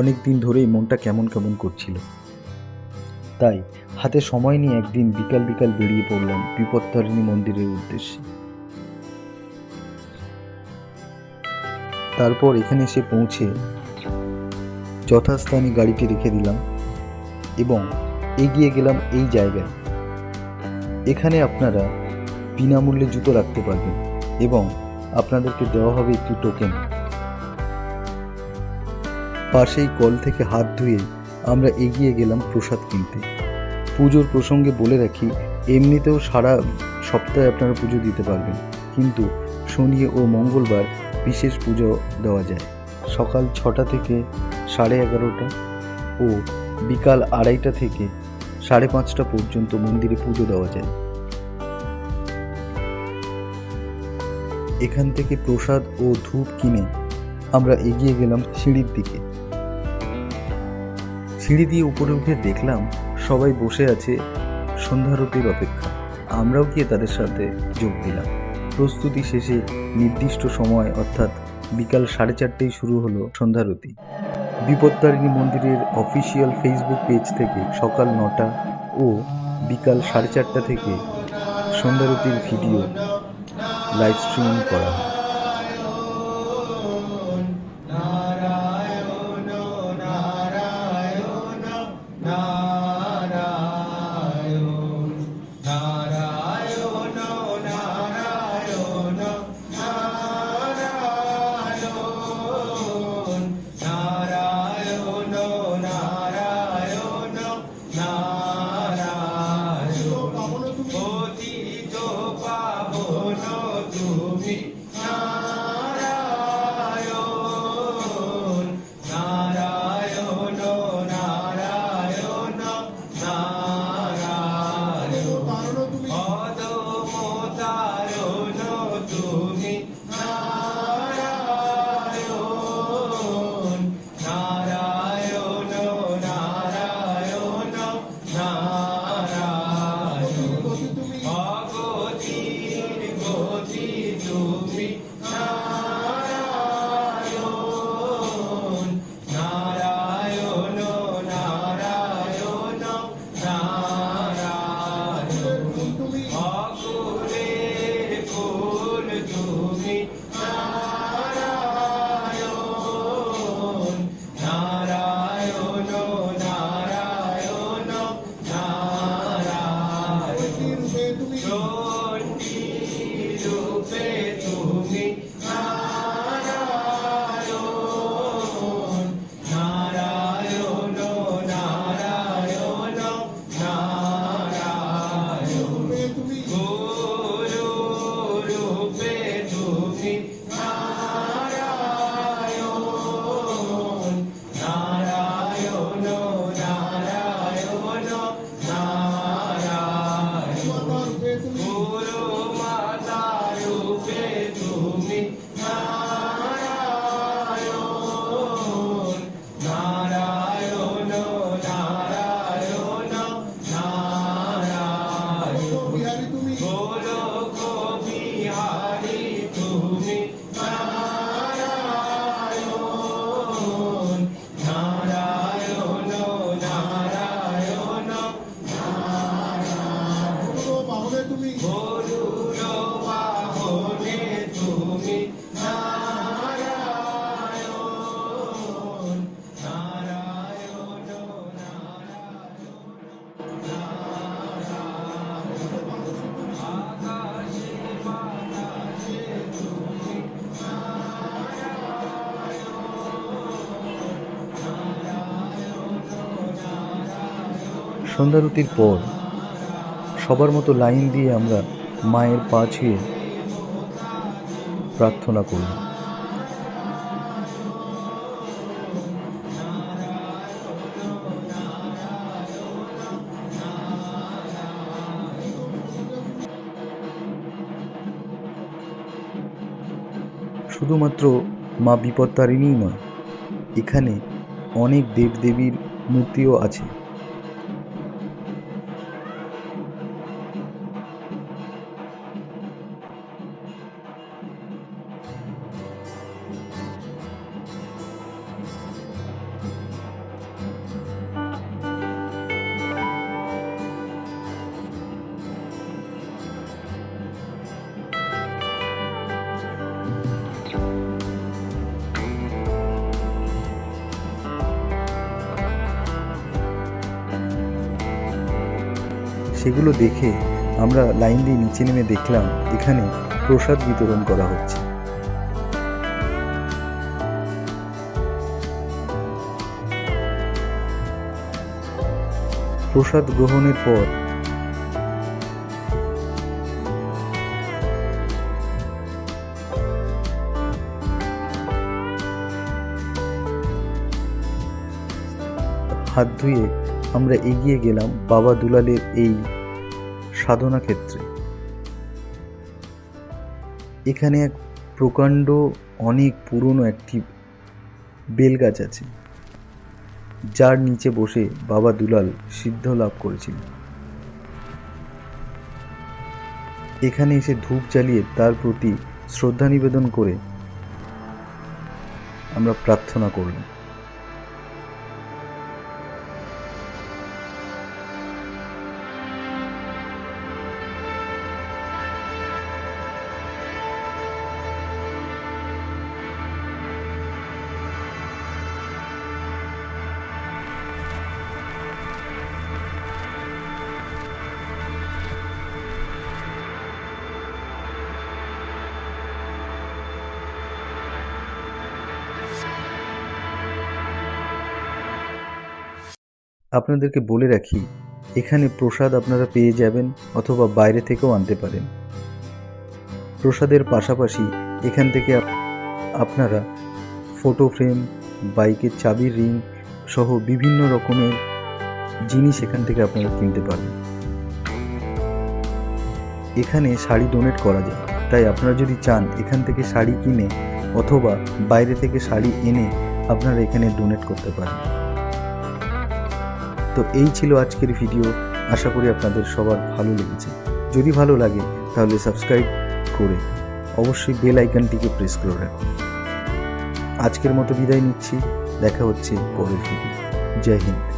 অনেক দিন ধরেই মনটা কেমন কেমন করছিল। তাই হাতে সময় নিয়ে একদিন বিকাল বিকাল বেরিয়ে পড়লাম বিপত্তারিণী মন্দিরের উদ্দেশ্যে। তারপর এখানে এসে পৌঁছে যথাস্থানে গাড়িটি রেখে দিলাম এবং এগিয়ে গেলাম এই জায়গায়। এখানে আপনারা বিনামূল্যে জুতো রাখতে পারবেন এবং আপনাদেরকে দেওয়া হবে একটি টোকেন পাশেই কল থেকে হাত ধুয়ে আমরা এগিয়ে গেলাম প্রসাদ কিনতে। পুজোর প্রসঙ্গে বলে রাখি, এমনিতেও সারা সপ্তাহে আপনারা পুজো দিতে পারবেন। কিন্তু শনি ও মঙ্গলবার বিশেষ পুজো দেওয়া যায়। সকাল ছটা থেকে সাড়ে এগারোটা ও বিকাল আড়াইটা থেকে সাড়ে পাঁচটা পর্যন্ত মন্দিরে পুজো দেওয়া যায়। এখান থেকে প্রসাদ ও ধূপ কিনে আমরা এগিয়ে গেলাম সিঁড়ির দিকে। সিঁড়ি দিয়ে উপরে উঠে দেখলাম সবাই বসে আছে সন্ধ্যারতির অপেক্ষা। আমরাও গিয়ে তাদের সাথে যোগ দিলাম। প্রস্তুতি শেষে নির্দিষ্ট সময়, অর্থাৎ বিকাল সাড়ে চারটেই শুরু হলো সন্ধ্যারতি। বিপত্তারিণী মন্দিরের অফিসিয়াল ফেসবুক পেজ থেকে সকাল নটা ও বিকাল সাড়ে চারটা থেকে সন্ধ্যারতির ভিডিও লাইভ স্ট্রিমিং করা হয়। 나 সন্ধ্যারতির পর সবার মতো লাইন দিয়ে আমরা মায়ের পা ছুঁয়ে প্রার্থনা করলাম শুধুমাত্র মা বিপত্তারিণীই নয়, এখানে অনেক দেবদেবীর মূর্তিও আছে। সেগুলো দেখে আমরা লাইন দিয়ে নিচে নেমে দেখলাম এখানে প্রসাদ বিতরণ করা হচ্ছে। প্রসাদ গ্রহণের পর হাত ধুয়ে আমরা এগিয়ে গেলাম বাবা দুলালের এই সাধনা ক্ষেত্রে। এখানে এক প্রকাণ্ড, অনেক পুরনো একটি বেলগাছ আছে, যার নিচে বসে বাবা দুলাল সিদ্ধ লাভ করেছিল। এখানে এসে ধূপ জ্বালিয়ে তার প্রতি শ্রদ্ধা নিবেদন করে আমরা প্রার্থনা করলাম। আপনাদেরকে বলে রাখি, এখানে প্রসাদ আপনারা পেয়ে যাবেন অথবা বাইরে থেকেও আনতে পারেন। প্রসাদের পাশাপাশি এখান থেকে আপনারা ফটো ফ্রেম বাইকের চাবির রিং সহ বিভিন্ন রকমের জিনিস এখান থেকে আপনারা কিনতে পারবেন। এখানে শাড়ি ডোনেট করা যায়। তাই আপনারা যদি চান এখান থেকে শাড়ি কিনে অথবা বাইরে থেকে শাড়ি এনে আপনারা এখানে ডোনেট করতে পারেন। তো এই ছিল আজকের ভিডিও। আশা করি আপনাদের সবার ভালো লেগেছে। যদি ভালো লাগে, তাহলে সাবস্ক্রাইব করে অবশ্যই বেল আইকনটিকে প্রেস করে রাখুন। আজকের মতো বিদায় নিচ্ছি। দেখা হচ্ছে পরের ভিডিও জয় হিন্দ।